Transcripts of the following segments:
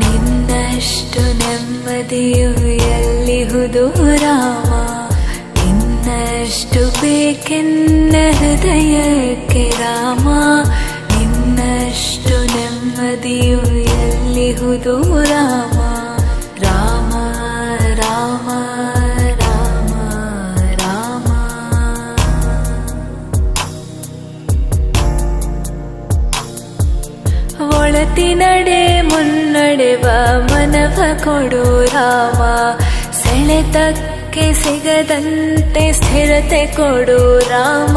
निष्टु नेमलिहुदो राम निष्टु रामा के न हृदयके राम निन्नष्टु दो रामा ತಿನಡೆ ಮುನ್ನಡೆವ ಮನವ ಕೊಡು ರಾಮ ಸೆಳೆತಕ್ಕೆ ಸಿಗದಂತೆ ಸ್ಥಿರತೆ ಕೊಡು ರಾಮ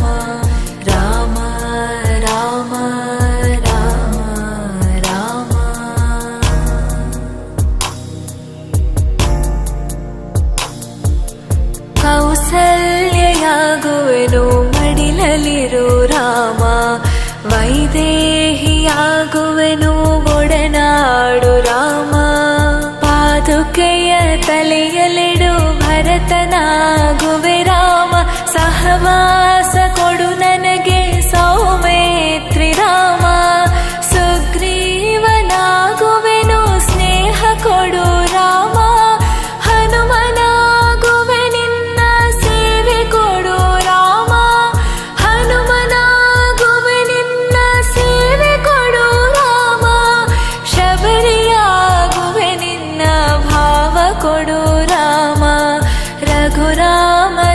ಬರಲಿರು ರಾಮ ವೈದೇಹಿಯಾಗುವೆನು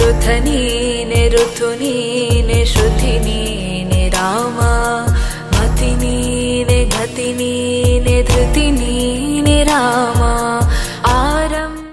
రుథనీనే రుథునీనే శృతినీ